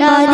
Namah